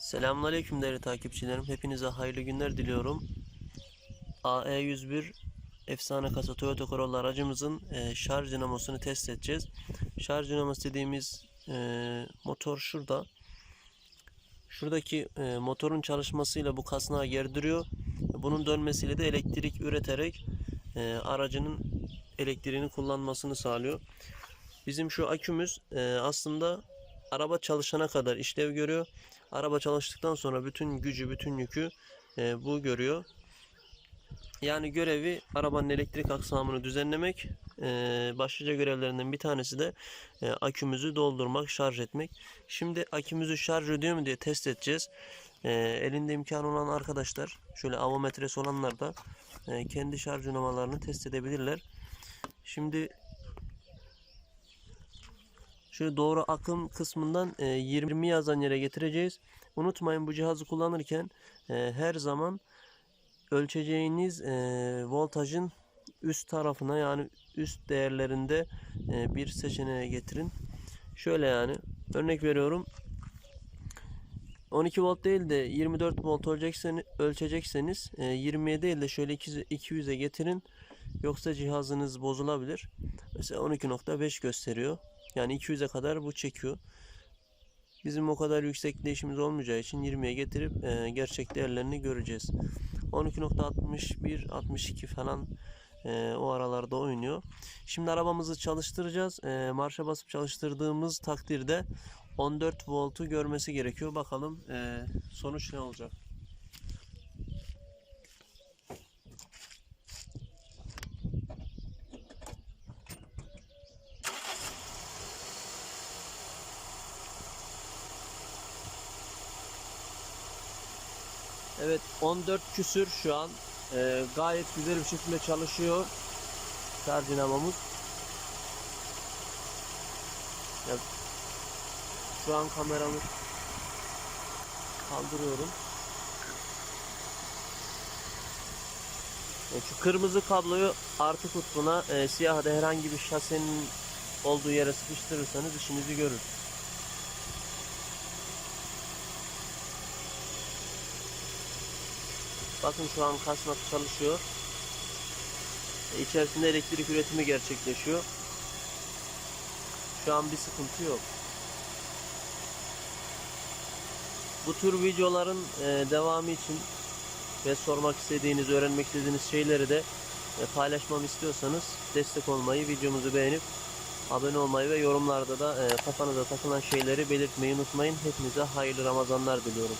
Selamünaleyküm değerli takipçilerim. Hepinize hayırlı günler diliyorum. AE101 efsane kasa Toyota Corolla aracımızın e, şarj dinamosunu test edeceğiz. Şarj dinamosu dediğimiz e, motor şurada. Şuradaki e, motorun çalışmasıyla bu kasnağı gerdiriyor. Bunun dönmesiyle de elektrik üreterek e, aracının elektriğini kullanmasını sağlıyor. Bizim şu akümüz e, aslında araba çalışana kadar işlev görüyor. Araba çalıştıktan sonra bütün gücü, bütün yükü e, bu görüyor. Yani görevi arabanın elektrik aksamını düzenlemek. E, başlıca görevlerinden bir tanesi de e, akümüzü doldurmak, şarj etmek. Şimdi akümüzü şarj ediyor mu diye test edeceğiz. E, elinde imkanı olan arkadaşlar, şöyle avometresi olanlar da e, kendi şarj numaralarını test edebilirler. Şimdi şu doğru akım kısmından e, 20 yazan yere getireceğiz. Unutmayın bu cihazı kullanırken e, her zaman ölçeceğiniz e, voltajın üst tarafına yani üst değerlerinde e, bir seçeneğe getirin. Şöyle yani örnek veriyorum. 12 volt değil de 24 volt ölçecekseniz, ölçecekseniz e, 20'ye değil de şöyle 200'e getirin. Yoksa cihazınız bozulabilir. Mesela 12.5 gösteriyor. Yani 200'e kadar bu çekiyor. Bizim o kadar yüksek değişimimiz olmayacağı için 20'ye getirip e, gerçek değerlerini göreceğiz. 12.61 62 falan e, o aralarda oynuyor. Şimdi arabamızı çalıştıracağız. E, marşa basıp çalıştırdığımız takdirde 14 voltu görmesi gerekiyor. Bakalım e, sonuç ne olacak. Evet 14 küsür şu an. Ee, gayet güzel bir şekilde çalışıyor. Şarj dinamomuz. Ya, şu an kameramı kaldırıyorum. E, şu kırmızı kabloyu artı kutbuna e, siyah da herhangi bir şasenin olduğu yere sıkıştırırsanız işinizi görür. Bakın şu an kasnak çalışıyor. E, İçerisinde elektrik üretimi gerçekleşiyor. Şu an bir sıkıntı yok. Bu tür videoların e, devamı için ve sormak istediğiniz, öğrenmek istediğiniz şeyleri de e, paylaşmamı istiyorsanız destek olmayı, videomuzu beğenip abone olmayı ve yorumlarda da kafanıza takılan şeyleri belirtmeyi unutmayın. Hepinize hayırlı Ramazanlar diliyorum.